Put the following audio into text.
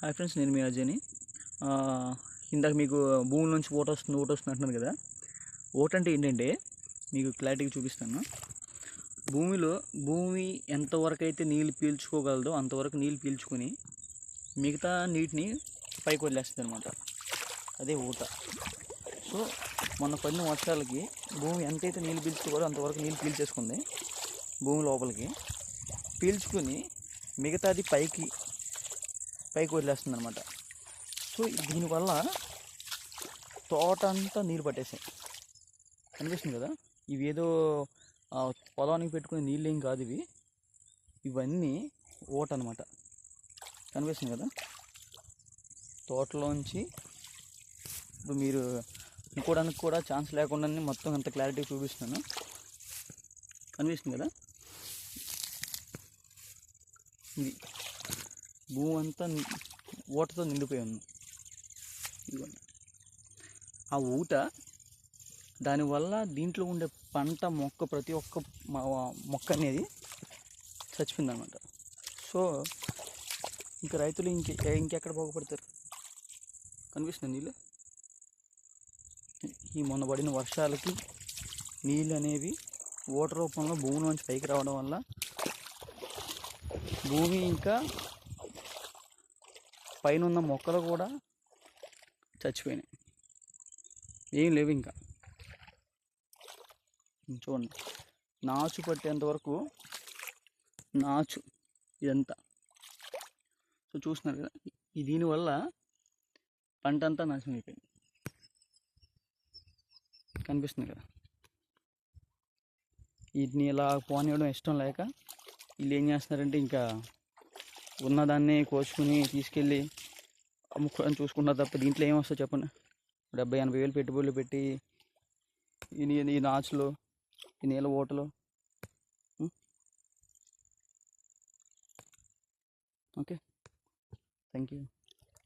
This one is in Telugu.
హాయ్ ఫ్రెండ్స్ నేను మీ అజయ్ని ఇందాక మీకు భూమి నుంచి ఓటు వస్తుంది ఓటు వస్తుంది అంటున్నారు కదా. ఓటు అంటే ఏంటంటే మీకు క్లారిటీగా చూపిస్తాను. భూమిలో భూమి ఎంతవరకు అయితే నీళ్ళు పీల్చుకోగలదో అంతవరకు నీళ్ళు పీల్చుకొని మిగతా నీటిని పైకి వదిలేస్తుంది అనమాట అదే ఊట. సో మొన్న పడిన వర్షాలకి భూమి ఎంతైతే నీళ్ళు పీల్చుకోవాలో అంతవరకు నీళ్ళు పీల్చేసుకుంది భూమి లోపలికి. పీల్చుకుని మిగతాది పైకి పైకి వదిలేస్తుంది అనమాట సో దీనివల్ల తోట అంతా నీరు పట్టేసాయి. కనిపిస్తుంది కదా? ఇవి ఏదో పొలానికి పెట్టుకునే నీళ్ళు ఏం కాదు ఇవి. ఇవన్నీ ఓట అనమాట కనిపిస్తుంది కదా? తోటలోంచి ఇప్పుడు మీరు అనుకోవడానికి కూడా ఛాన్స్ లేకుండానే మొత్తం అంత క్లారిటీ చూపిస్తున్నాను. కనిపిస్తుంది కదా? ఇది భూమి అంతా ఊటతో నిండిపోయి ఉంది. ఇదిగోండి. ఆ ఊట దానివల్ల దీంట్లో ఉండే పంట మొక్క ప్రతి ఒక్క మొక్క అనేది చచ్చిపోయింది అనమాట సో ఇంకా రైతులు ఇంక ఇంకెక్కడ బాగుపడతారు? కనిపిస్తుంది నీళ్ళు? ఈ మొన్న పడిన వర్షాలకి నీళ్ళు అనేవి ఓట రూపంలో భూమి నుంచి పైకి రావడం వల్ల భూమి ఇంకా పైన ఉన్న మొక్కలు కూడా చచ్చిపోయినాయి. ఏం లేవు ఇంకా. చూడండి. నాచు పట్టేంత వరకు నాచు ఇదంతా. సో చూస్తున్నారు కదా దీనివల్ల పంట అంతా నాశనం అయిపోయింది. కనిపిస్తుంది కదా. వీటిని ఇలా పోనివ్వడం ఇష్టం లేక వీళ్ళు ఏం చేస్తున్నారంటే ఇంకా ఉన్నదాన్ని కోసుకుని తీసుకెళ్ళి అమ్ముకోవడానికి చూసుకున్న తప్ప దీంట్లో ఏం చెప్పండి? డెబ్బై ఎనభై వేలు పెట్టుబడులు పెట్టి ఈ నీ- ఈ నాచులో ఈ నీళ్ళ ఓటలో ఓకే. Thank you